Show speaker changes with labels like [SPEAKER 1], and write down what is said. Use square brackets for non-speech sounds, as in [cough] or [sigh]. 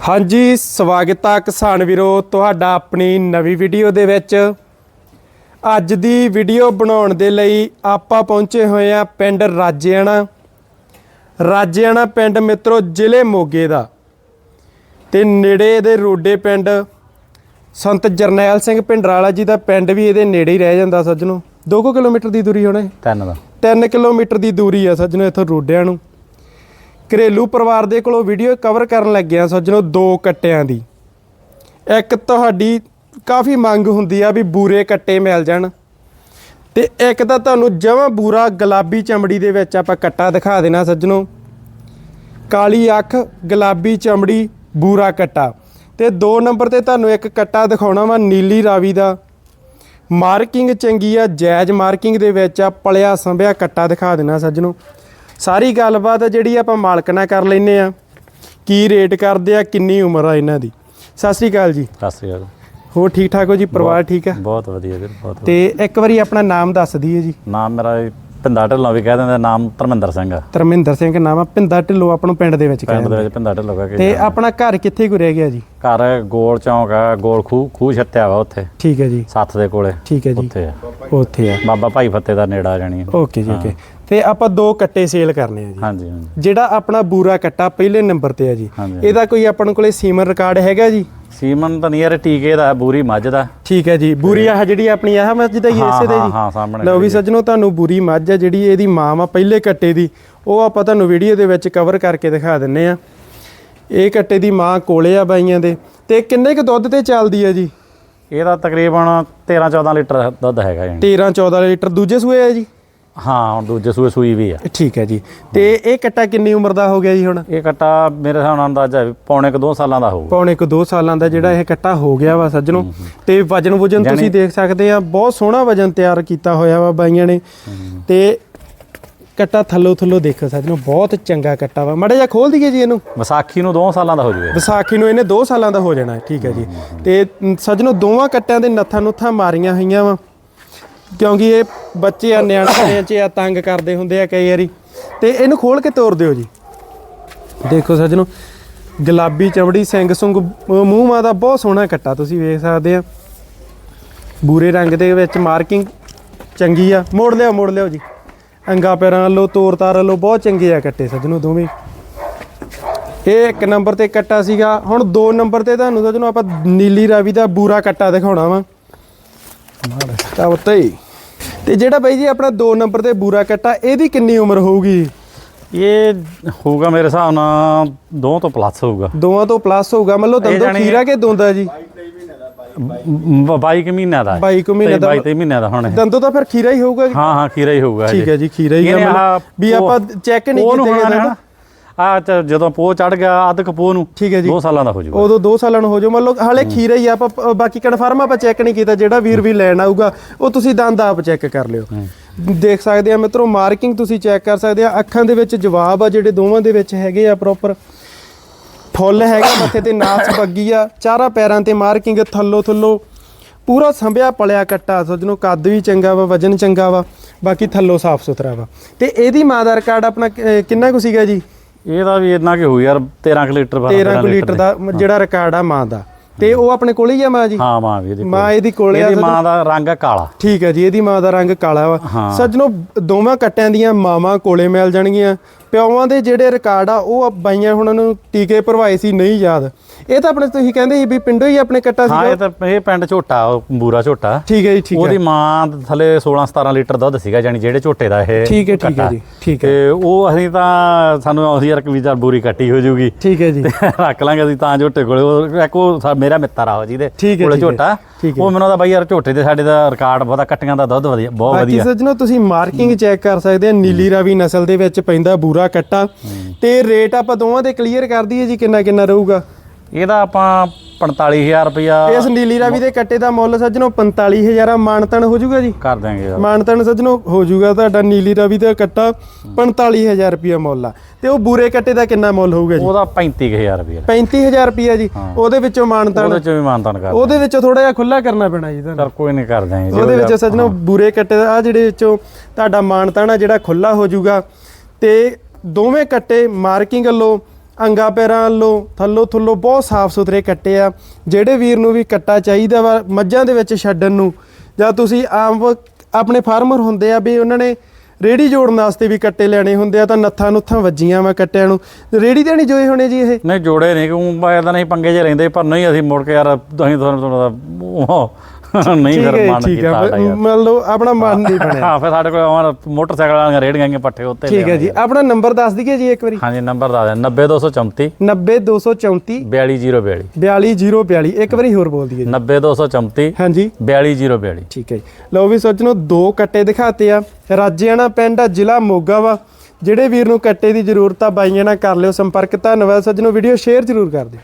[SPEAKER 1] ਹਾਂਜੀ ਸਵਾਗਤ ਆ ਕਿਸਾਨ ਵੀਰੋ ਤੁਹਾਡਾ ਆਪਣੀ ਨਵੀਂ ਵੀਡੀਓ ਦੇ ਵਿੱਚ। ਅੱਜ ਦੀ ਵੀਡੀਓ ਬਣਾਉਣ ਦੇ ਲਈ ਆਪਾਂ ਪਹੁੰਚੇ ਹੋਏ ਆ ਪਿੰਡ ਰਾਜੇਆਣਾ। ਰਾਜੇਆਣਾ ਪਿੰਡ ਮਿੱਤਰੋ ਜ਼ਿਲ੍ਹੇ ਮੋਗੇ ਦਾ। ਤੇ ਨੇੜੇ ਦੇ ਰੋਡੇ ਪਿੰਡ ਸੰਤ ਜਰਨੈਲ ਸਿੰਘ ਭਿੰਡਰਾਲਾ ਜੀ ਦਾ ਪਿੰਡ ਵੀ ਇਹਦੇ ਨੇੜੇ ਹੀ ਰਹਿ ਜਾਂਦਾ ਸੱਜਣੋ। 2 ਕਿਲੋਮੀਟਰ ਦੀ ਦੂਰੀ ਹੋਣਾ
[SPEAKER 2] ਤਿੰਨ ਦਾ।
[SPEAKER 1] 3 ਕਿਲੋਮੀਟਰ ਦੀ ਦੂਰੀ ਆ ਸੱਜਣੋ ਇੱਥੋਂ ਰੋਡਿਆਂ ਨੂੰ। ਘਰੇਲੂ ਪਰਿਵਾਰ ਦੇ ਕੋਲੋਂ ਵੀਡੀਓ ਕਵਰ ਕਰਨ ਲੱਗਿਆ ਸੱਜਣੋ, ਦੋ ਕੱਟਿਆਂ ਦੀ। ਇੱਕ ਤੁਹਾਡੀ ਕਾਫੀ ਮੰਗ ਹੁੰਦੀ ਆ ਵੀ ਬੂਰੇ ਕੱਟੇ ਮਿਲ ਜਾਣ। ਤੇ ਇੱਕ ਤਾਂ ਤੁਹਾਨੂੰ ਜਮਾਂ ਬੂਰਾ ਗੁਲਾਬੀ ਚਮੜੀ ਦੇ ਵਿੱਚ ਆਪਾਂ ਕੱਟਾ ਦਿਖਾ ਦੇਣਾ ਸੱਜਣੋ। ਕਾਲੀ ਅੱਖ, ਗੁਲਾਬੀ ਚਮੜੀ, ਬੂਰਾ ਕੱਟਾ। ਤੇ ਦੋ ਨੰਬਰ ਤੇ ਤੁਹਾਨੂੰ ਇੱਕ ਕੱਟਾ ਦਿਖਾਉਣਾ ਵਾ ਨੀਲੀ ਰਾਵੀ ਦਾ। ਮਾਰਕਿੰਗ ਚੰਗੀ ਆ ਜੈਜ਼ ਮਾਰਕਿੰਗ ਦੇ ਵਿੱਚ ਆ, ਪਲਿਆ ਸੰਭਿਆ ਕੱਟਾ ਦਿਖਾ ਦੇਣਾ ਸੱਜਣੋ। ਸਾਰੀ ਗੱਲਬਾਤ ਆ ਜਿਹੜੀ ਆਪਾਂ ਮਾਲਕ ਨਾਲ ਕਰ ਲੈਨੇ ਆ ਕੀ ਰੇਟ ਕਰਦੇ ਆ ਕਿੰਨੀ ਉਮਰ ਆ ਇਹਨਾਂ ਦੀ। ਸਤਿ ਸ੍ਰੀ ਅਕਾਲ ਜੀ।
[SPEAKER 2] ਸਤਿ ਸ੍ਰੀ ਅਕਾਲ।
[SPEAKER 1] ਹੋਰ ਠੀਕ ਠਾਕ ਹੋ ਜੀ? ਪਰਿਵਾਰ ਠੀਕ ਆ?
[SPEAKER 2] ਬਹੁਤ ਵਧੀਆ ਵੀਰ ਬਹੁਤ।
[SPEAKER 1] ਤੇ ਇੱਕ ਵਾਰੀ ਆਪਣਾ ਨਾਮ ਦੱਸ ਦਈਏ ਜੀ।
[SPEAKER 2] ਨਾਮ ਮੇਰਾ ਪਿੰਦਾ ਢਿੱਲੋਂ ਵੀ ਕਹਿ ਦਿੰਦੇ ਨਾਮ ਧਰਮਿੰਦਰ ਸਿੰਘ ਆ।
[SPEAKER 1] ਧਰਮਿੰਦਰ ਸਿੰਘ ਨਾਮ ਆ ਪਿੰਦਾ ਢਿੱਲੋਂ ਆਪਾਂ ਨੂੰ ਪਿੰਡ ਦੇ ਵਿੱਚ
[SPEAKER 2] ਪਿੰਡ ਦੇ
[SPEAKER 1] ਕਹਿੰਦੇ
[SPEAKER 2] ਵਿੱਚ ਪਿੰਦਾ ਢਿੱਲੋਂ ਕਹਿ
[SPEAKER 1] ਤੇ ਆਪਣਾ ਘਰ ਕਿੱਥੇ ਰਹਿ ਗਿਆ ਜੀ?
[SPEAKER 2] ਘਰ ਗੋਲ ਚੌਂਕ ਆ ਗੋਲ ਖੂਹ ਖੂਹ ਛੱਤਿਆ ਵਾ ਉੱਥੇ।
[SPEAKER 1] ਠੀਕ ਹੈ ਜੀ।
[SPEAKER 2] ਸੱਥ ਦੇ ਕੋਲੇ
[SPEAKER 1] ਠੀਕ ਹੈ ਜੀ।
[SPEAKER 2] ਉੱਥੇ ਆ।
[SPEAKER 1] ਉੱਥੇ ਆ।
[SPEAKER 2] ਬਾਬਾ ਭਾਈ ਫੱਤੇ ਦਾ ਨੇੜਾ ਜਾਣੀ
[SPEAKER 1] ਓਕੇ ਜੀ ਓਕੇ। ਤੇ ਆਪਾਂ ਦੋ ਕੱਟੇ ਸੇਲ ਕਰਨੇ ਆ ਜੀ।
[SPEAKER 2] ਹਾਂਜੀ ਹਾਂਜੀ।
[SPEAKER 1] ਜਿਹੜਾ ਆਪਣਾ ਬੂਰਾ ਕੱਟਾ ਪਹਿਲੇ ਨੰਬਰ ਤੇ ਆ ਜੀ।
[SPEAKER 2] ਹਾਂਜੀ।
[SPEAKER 1] ਇਹਦਾ ਕੋਈ ਆਪਾਂ ਨੂੰ ਕੋਲੇ ਸੀਮਨ ਰਿਕਾਰਡ ਹੈਗਾ ਜੀ?
[SPEAKER 2] ਸੀਮਨ ਤਾਂ ਨੀਅਰ ਟੀਕੇ ਦਾ ਬੂਰੀ ਮੱਝ ਦਾ।
[SPEAKER 1] ਠੀਕ ਹੈ ਜੀ। ਬੂਰੀ ਆਹ ਜਿਹੜੀ ਆਪਣੀ ਆਹ ਮੱਝ ਦਾ ਹੀ
[SPEAKER 2] ਹਾਂ,
[SPEAKER 1] ਇਸੇ ਦੇ
[SPEAKER 2] ਹਾਂ,
[SPEAKER 1] ਜੀ।
[SPEAKER 2] ਹਾਂ, ਸਾਹਮਣੇ
[SPEAKER 1] ਲਓ ਵੀ ਸੱਜਣੋ ਤੁਹਾਨੂੰ ਬੂਰੀ ਮੱਝ ਆ ਜਿਹੜੀ ਇਹਦੀ ਮਾਂ ਵਾ ਪਹਿਲੇ ਕੱਟੇ ਦੀ। ਉਹ ਆਪਾਂ ਤੁਹਾਨੂੰ ਵੀਡੀਓ ਦੇ ਵਿੱਚ ਕਵਰ ਕਰਕੇ ਦਿਖਾ ਦਿੰਨੇ ਆ। ਇਹ ਕੱਟੇ ਦੀ ਮਾਂ ਕੋਲੇ ਆ ਬਾਈਆਂ ਦੇ। ਤੇ ਕਿੰਨੇ ਕੁ ਦੁੱਧ ਤੇ ਚੱਲਦੀ ਆ ਜੀ?
[SPEAKER 2] ਇਹਦਾ ਤਕਰੀਬਨ 13 14 ਲੀਟਰ ਦੁੱਧ ਹੈਗਾ ਜਾਣੀ
[SPEAKER 1] 13 14 ਲੀਟਰ। ਦੂਜੇ ਸੂਏ ਆ ਜੀ?
[SPEAKER 2] ਹਾਂ ਹੁਣ ਦੂਜੇ ਸੂਏ ਸੂਈ ਵੀ ਆ।
[SPEAKER 1] ਠੀਕ ਹੈ ਜੀ। ਤੇ ਇਹ ਕੱਟਾ ਕਿੰਨੀ ਉਮਰ ਦਾ ਹੋ ਗਿਆ ਜੀ ਹੁਣ?
[SPEAKER 2] ਇਹ ਕੱਟਾ ਮੇਰੇ ਹਿਸਾਬ ਨਾਲ ਅੰਦਾਜ਼ਾ ਵੀ ਪੌਣੇ ਕੁ 2 ਸਾਲਾਂ ਦਾ ਹੋਊਗਾ।
[SPEAKER 1] ਪੌਣੇ ਕੁ 2 ਸਾਲਾਂ ਦਾ ਜਿਹੜਾ ਇਹ ਕੱਟਾ ਹੋ ਗਿਆ ਵਾ ਸੱਜਣੋ। ਤੇ ਵਜਨ ਵਜਨ ਤੁਸੀਂ ਦੇਖ ਸਕਦੇ ਆ ਬਹੁਤ ਸੋਹਣਾ ਵਜਨ ਤਿਆਰ ਕੀਤਾ ਹੋਇਆ ਵਾ ਬਾਈਆਂ ਨੇ। ਤੇ ਕੱਟਾ ਥੱਲੋ ਥੱਲੋ ਦੇਖੋ ਸੱਜਣੋ ਬਹੁਤ ਚੰਗਾ ਕੱਟਾ ਵਾ। ਮੜਾ ਜਿਹਾ ਖੋਲ ਦਈਏ ਜੀ ਇਹਨੂੰ।
[SPEAKER 2] ਵਿਸਾਖੀ ਨੂੰ 2 ਸਾਲਾਂ ਦਾ ਹੋ ਜੂਗਾ।
[SPEAKER 1] ਵਿਸਾਖੀ ਨੂੰ ਇਹਨੇ 2 ਸਾਲਾਂ ਦਾ ਹੋ ਜਾਣਾ ਹੈ, ਠੀਕ ਹੈ ਜੀ ਤੇ ਸੱਜਣੋ ਦੋਵਾਂ ਕੱਟਿਆਂ ਦੇ ਨੱਥਾਂ ਨੁੱਥਾਂ ਮਾਰੀਆਂ ਹੋਈਆਂ ਵਾ। ਕਿਉਂਕਿ ਇਹ ਬੱਚੇ ਆ, ਨਿਆਣੇ ਚ ਆ, ਤੰਗ ਕਰਦੇ ਹੁੰਦੇ ਆ ਕਈ ਵਾਰੀ। ਤੇ ਇਹਨੂੰ ਖੋਲ ਕੇ ਤੋੜ ਦਿਓ ਜੀ। ਦੇਖੋ ਸੱਜਣੋ, ਗੁਲਾਬੀ ਚਮੜੀ, ਸਿੰਘ ਸੁੰਗ, ਅਹ ਮੂੰਹ ਮਾ ਦਾ ਬਹੁਤ ਸੋਹਣਾ ਕੱਟਾ ਤੁਸੀਂ ਵੇਖ ਸਕਦੇ ਆ। ਬੂਰੇ ਰੰਗ ਦੇ ਵਿੱਚ ਮਾਰਕਿੰਗ ਚੰਗੀ ਆ। ਮੋੜ ਲਿਓ ਮੋੜ ਲਿਓ ਜੀ। ਅੰਗਾ ਪੈਰਾਂ ਵੱਲੋਂ, ਤੋਰ ਤਾਰ ਵੱਲੋਂ ਬਹੁਤ ਚੰਗੇ ਆ ਕੱਟੇ ਸੱਜਣੋ ਦੋਵੇਂ। ਇਹ ਇੱਕ ਨੰਬਰ ਤੇ ਕੱਟਾ ਸੀਗਾ। ਹੁਣ ਦੋ ਨੰਬਰ ਤੇ ਤੁਹਾਨੂੰ ਸੱਜਣੋ ਆਪਾਂ ਨੀਲੀ ਰਾਵੀ ਦਾ ਬੂਰਾ ਕੱਟਾ ਦਿਖਾਉਣਾ ਵਾ। ਤਾਂ ਉੱਤੇ ਹੀ ਤੇ ਜਿਹੜਾ ਬਾਈ ਜੀ ਆਪਣਾ ਦੋ ਨੰਬਰ ਤੇ ਬੂਰਾ ਕੱਟਾ ਇਹਦੀ ਕਿੰਨੀ ਉਮਰ ਹੋਊਗੀ?
[SPEAKER 2] ਇਹ ਹੋਊਗਾ ਮੇਰੇ ਹਿਸਾਬ ਨਾਲ ਦੋ ਤੋਂ ਪਲੱਸ ਹੋਊਗਾ।
[SPEAKER 1] ਦੋਵਾਂ ਤੋਂ ਪਲੱਸ ਹੋਊਗਾ ਮਤਲਬ ਦੰਦੋਂ ਖੀਰਾ ਕੇ ਦੋਂਦਾ ਜੀ?
[SPEAKER 2] 22 ਮਹੀਨਿਆਂ ਦਾ ਹੈ।
[SPEAKER 1] 22 ਕੁ ਮਹੀਨੇ ਦਾ
[SPEAKER 2] 22 ਮਹੀਨਿਆਂ ਦਾ ਹੁਣ।
[SPEAKER 1] ਦੰਦੋਂ ਤਾਂ ਫਿਰ ਖੀਰਾ ਹੀ ਹੋਊਗਾ
[SPEAKER 2] ਹਾਂ ਹਾਂ ਖੀਰਾ ਹੀ ਹੋਊਗਾ
[SPEAKER 1] ਠੀਕ ਹੈ ਜੀ ਖੀਰਾ ਹੀ ਆ ਵੀ ਆਪਾਂ ਚੈੱਕ ਨਹੀਂ ਕੀਤੇ ਗਏ
[SPEAKER 2] ਨਾ ਆ ਜਦੋਂ ਪੋਹ ਚੜ ਗਿਆ ਅੱਧ ਕਪੋਹ ਨੂੰ
[SPEAKER 1] ਠੀਕ ਹੈ ਜੀ।
[SPEAKER 2] 2 ਸਾਲਾਂ ਦਾ ਹੋ ਜਾਊਗਾ
[SPEAKER 1] ਉਦੋਂ 2 ਸਾਲਾਂ ਨੂੰ ਹੋ ਜਾਓ ਮਤਲਬ ਹਾਲੇ ਖੀਰਾ ਹੀ ਆਪਾਂ ਬਾਕੀ ਕਨਫਰਮ ਆਪਾਂ ਚੈੱਕ ਨਹੀਂ ਕੀਤਾ ਜਿਹੜਾ ਵੀਰ ਵੀ ਲੈਣ ਆਊਗਾ ਉਹ ਤੁਸੀਂ ਦੰਦ ਆਪ ਚੈੱਕ ਕਰ ਲਿਓ। ਦੇਖ ਸਕਦੇ ਆ ਮਿੱਤਰੋ ਮਾਰਕਿੰਗ ਤੁਸੀਂ ਚੈੱਕ ਕਰ ਸਕਦੇ ਆ। ਅੱਖਾਂ ਦੇ ਵਿੱਚ ਜਵਾਬ ਆ ਜਿਹੜੇ ਦੋਵਾਂ ਦੇ ਵਿੱਚ ਹੈਗੇ ਆ ਪ੍ਰੋਪਰ ਫੁੱਲ ਹੈਗਾ ਮੱਥੇ ਤੇ ਨਾਸ [coughs] ਬੱਗੀ ਆ ਚਾਰਾਂ ਪੈਰਾਂ ਤੇ ਮਾਰਕਿੰਗ ਥੱਲੋ ਥੱਲੋ। ਪੂਰਾ ਸੰਭਿਆ ਪਲਿਆ ਕੱਟਾ ਸੱਜਣੋ ਕੱਦ ਵੀ ਚੰਗਾ ਵਾ ਵਜਨ ਚੰਗਾ ਵਾ ਬਾਕੀ ਥੱਲੋ ਸਾਫ਼ ਸੁਥਰਾ ਵਾ। ਤੇ ਇਹਦੀ ਮਾਂ ਦਾ ਰਿਕਾਰਡ ਆਪਣਾ ਕਿੰਨਾ ਕੁ ਸੀਗਾ ਜੀ?
[SPEAKER 2] ਇਹਦਾ ਵੀ ਇੰਨਾ ਕਿ ਹੋਊ ਯਾਰ 13 ਕੁ ਲੀਟਰ ਬਾਰਾਂ
[SPEAKER 1] 13 ਕੁ ਲੀਟਰ ਦਾ ਜਿਹੜਾ ਰਿਕਾਰਡ ਆ ਮਾਂ ਦਾ। ਤੇ ਉਹ ਆਪਣੇ ਕੋਲ ਹੀ ਆ ਮਾਂ ਜੀ?
[SPEAKER 2] ਹਾਂ ਮਾਂ ਵੀ ਇਹਦੀ
[SPEAKER 1] ਮਾਂ ਇਹਦੀ ਕੋਲੇ ਆ
[SPEAKER 2] ਇਹਦੀ ਮਾਂ ਦਾ ਰੰਗ ਕਾਲਾ।
[SPEAKER 1] ਠੀਕ ਹੈ ਜੀ ਇਹਦੀ ਮਾਂ ਦਾ ਰੰਗ ਕਾਲਾ ਵਾ।
[SPEAKER 2] ਹਾਂ।
[SPEAKER 1] ਸੱਜਣੋ ਦੋਵਾਂ ਕੱਟਿਆਂ ਦੀਆਂ ਮਾਵਾਂ ਕੋਲੇ ਮਿਲ ਜਾਣਗੀਆਂ। ਪਿਓਾਂ ਦੇ ਜਿਹੜੇ ਰਿਕਾਰਡ ਆ ਉਹ ਬਾਈਆਂ ਹੁਣਾਂ ਨੂੰ ਟੀਕੇ ਭਰਵਾਏ ਸੀ ਨਹੀਂ ਯਾਦ। ਇਹ ਤਾਂ ਆਪਣੇ ਤੁਸੀਂ ਕਹਿੰਦੇ ਸੀ ਵੀ ਪਿੰਡੋਂ ਹੀ ਆਪਣੇ ਕੱਟਾ
[SPEAKER 2] ਹਾਂ
[SPEAKER 1] ਸੀਗਾ
[SPEAKER 2] ਇਹ ਤਾਂ ਇਹ ਪਿੰਡ ਝੋਟਾ ਉਹ ਬੂਰਾ ਝੋਟਾ।
[SPEAKER 1] ਠੀਕ ਹੈ ਜੀ ਠੀਕ ਹੈ।
[SPEAKER 2] ਉਹਦੀ ਮਾਂ ਥੱਲੇ 16 17 ਲੀਟਰ ਦੁੱਧ ਸੀਗਾ ਜਾਨੀ ਜਿਹੜੇ ਝੋਟੇ ਦਾ ਇਹ
[SPEAKER 1] ਠੀਕ ਹੈ ਠੀਕ ਹੈ। ਜੀ ਠੀਕ ਹੈ।
[SPEAKER 2] ਤੇ ਉਹ ਅਸੀਂ ਤਾਂ ਸਾਨੂੰ ਆਉਂਦੀ ਯਾਰ ਚੱਲ ਬੂਰੀ ਕੱਟੀ ਹੋ ਜੂਗੀ।
[SPEAKER 1] ਠੀਕ ਹੈ ਜੀ।
[SPEAKER 2] ਰੱਖ ਲਾਂਗੇ ਅਸੀਂ ਤਾਂ ਝੋਟੇ ਕੋਲੇ। ਇੱਕ ਉਹ ਸਾ- ਮੇਰਾ ਮਿੱਤਰ ਆ ਉਹ ਜਿਹਦੇ
[SPEAKER 1] ਹੈ,
[SPEAKER 2] ਕੋਲੇ
[SPEAKER 1] ਹੈ,
[SPEAKER 2] ਝੋਟਾ।
[SPEAKER 1] ਹੈ।
[SPEAKER 2] ਉਹ ਮੈਨੂੰ ਦਾ ਬਾਈ ਯਾਰ ਝੋਟੇ ਤੇ ਸਾਡੇ ਦਾ ਰਿਕਾਰਡ ਬਹੁਤਾ ਕੱਟੀਆਂ ਦਾ ਦੁੱਧ ਵਧੀਆ ਬਹੁਤ
[SPEAKER 1] ਬਾਕੀ
[SPEAKER 2] ਵਧੀਆ।
[SPEAKER 1] ਸੱਜਣੋ ਤੁਸੀਂ ਮਾਰਕਿੰਗ ਚੈੱਕ ਕਰ ਸਕਦੇ ਆ ਨੀਲੀ ਰਾਵੀ ਨਸਲ ਦੇ ਵਿੱਚ ਪੈਂਦਾ ਬੂਰਾ ਕੱਟਾ। ਤੇ ਰੇਟ ਆਪਾਂ ਦੋਵਾਂ ਦੇ ਕਲੀਅਰ ਕਰ ਦਈਏ ਜੀ ਕਿੰਨਾ ਕਿੰਨਾ ਰਹੂਗਾ।
[SPEAKER 2] ਇਹਦਾ ਆਪਾਂ 45000 ਰੁਪਇਆ
[SPEAKER 1] ਇਸ ਨੀਲੀ ਰਾਵੀ ਦੇ ਕੱਟੇ ਦਾ ਮੁੱਲ ਸੱਜਣੋ 45000 ਮਾਨਤਨ ਹੋ ਜਾਊਗਾ ਜੀ।
[SPEAKER 2] ਕਰ ਦਾਂਗੇ
[SPEAKER 1] ਮਾਨਤਨ ਸੱਜਣੋ ਹੋ ਜਾਊਗਾ ਤੁਹਾਡਾ ਨੀਲੀ ਰਾਵੀ ਦਾ ਕੱਟਾ 45000 ਰੁਪਿਆ ਮੁੱਲ ਆ। ਤੇ ਉਹ ਬੂਰੇ ਕੱਟੇ ਦਾ ਕਿੰਨਾ ਮੁੱਲ ਹੋਊਗਾ ਜੀ?
[SPEAKER 2] ਉਹਦਾ 35000 ਰੁਪਇਆ।
[SPEAKER 1] 35000 ਰੁਪਿਆ ਜੀ। ਉਹਦੇ ਵਿੱਚੋਂ ਮਾਨਤਨ
[SPEAKER 2] ਉਹਦੇ ਚ ਵੀ ਮਾਨਤਾਨ ਕਰ
[SPEAKER 1] ਉਹਦੇ ਵਿੱਚੋਂ ਥੋੜਾ ਜਿਹਾ ਖੁੱਲਾ ਕਰਨਾ ਪੈਣਾ ਜੀ ਤੁਹਾਨੂੰ।
[SPEAKER 2] ਕੋਈ ਨਹੀਂ ਕਰ ਦਾਂਗੇ
[SPEAKER 1] ਉਹਦੇ ਵਿੱਚ ਸੱਜਣੋ ਬੂਰੇ ਕੱਟੇ ਦਾ ਆ ਜਿਹੜੇ ਵਿੱਚੋਂ ਤੁਹਾਡਾ ਮਾਨਤਨ ਆ ਜਿਹੜਾ ਖੁੱਲਾ ਹੋ ਜਾਊਗਾ ਤੇ ਦੋਵੇਂ ਕੱਟੇ ਮਾਰਕਿੰਗ ਵੱਲੋਂ, ਅੰਗਾ ਪੈਰਾਂ ਵੱਲੋਂ, ਥੱਲੋ ਥੱਲੋ ਬਹੁਤ ਸਾਫ਼ ਸੁਥਰੇ ਕੱਟੇ ਆ, ਜਿਹੜੇ ਵੀਰ ਨੂੰ ਵੀ ਕੱਟਾ ਚਾਹੀਦਾ ਵਾ, ਮੱਝਾਂ ਦੇ ਵਿੱਚ ਛੱਡਣ ਨੂੰ। ਜਾਂ ਤੁਸੀਂ ਆਮ ਆਪਣੇ ਫਾਰਮਰ ਹੁੰਦੇ ਆ ਵੀ ਉਹਨਾਂ ਨੇ ਰੇੜੀ ਜੋੜਨ ਵਾਸਤੇ ਵੀ ਕੱਟੇ ਲੈਣੇ ਹੁੰਦੇ ਆ, ਤਾਂ ਨੱਥਾਂ ਨੁੱਥਾਂ ਵੱਜੀਆਂ ਵਾ ਕੱਟਿਆਂ ਨੂੰ। ਰੇੜੀ ਤੇ ਨਹੀਂ ਜੋਏ ਹੋਣੇ ਜੀ ਇਹ?
[SPEAKER 2] ਨਹੀਂ, ਜੋੜੇ ਨਹੀਂ, ਕਿਉਂ ਬਾਇਦਾ ਨਹੀਂ ਪੰਗੇ 'ਚ ਰਹਿੰਦੇ ਪਰ ਨਹੀਂ, ਅਸੀਂ ਮੁੜ ਕੇ ਯਾਰ ਅਸੀਂ ਤੁਹਾਨੂੰ ਤੁਹਾਨੂੰ [laughs] ਨਹੀਂ ਫਿਰ ਮਨ
[SPEAKER 1] ਠੀਕ ਹੈ ਲਓ ਆਪਣਾ ਮਨ ਨਹੀਂ ਬਣਿਆ। [laughs]
[SPEAKER 2] ਹਾਂ ਫਿਰ ਸਾਡੇ ਕੋਲ ਆਉਣ ਮੋਟਰਸਾਈਕਲ ਵਾਲੀਆਂ ਰੇੜੀਆਂ ਆਈਆਂ ਪੱਠੇ ਉੱਤੇ
[SPEAKER 1] ਠੀਕ ਹੈ ਜੀ ਆਪਣਾ ਨੰਬਰ ਦੱਸ ਦਈਏ ਜੀ ਇੱਕ ਵਾਰੀ।
[SPEAKER 2] ਹਾਂਜੀ ਨੰਬਰ ਦੱਸ ਦਿਆਂ 90234
[SPEAKER 1] 90234
[SPEAKER 2] 42042
[SPEAKER 1] 42042 ਇੱਕ ਵਾਰੀ ਹੋਰ ਬੋਲ ਦਈਏ ਜੀ।
[SPEAKER 2] 90234
[SPEAKER 1] ਹਾਂਜੀ।
[SPEAKER 2] 42042
[SPEAKER 1] ਠੀਕ ਹੈ ਲਓ ਵੀ ਸੱਜਣੋ ਦੋ ਕੱਟੇ ਦਿਖਾਤੇ ਆ। ਰਾਜਿਆਣਾ ਪਿੰਡ ਆ ਜ਼ਿਲ੍ਹਾ ਮੋਗਾ ਵਾ। ਜਿਹੜੇ ਵੀਰ ਨੂੰ ਕੱਟੇ ਦੀ ਜ਼ਰੂਰਤ ਆ ਬਾਈਆਂ ਨਾਲ ਕਰ ਲਿਓ ਸੰਪਰਕ। ਧੰਨਵਾਦ ਸੱਜਣੋ ਵੀਡੀਓ ਸ਼ੇਅਰ ਜ਼ਰੂਰ ਕਰ ਦਿਓ।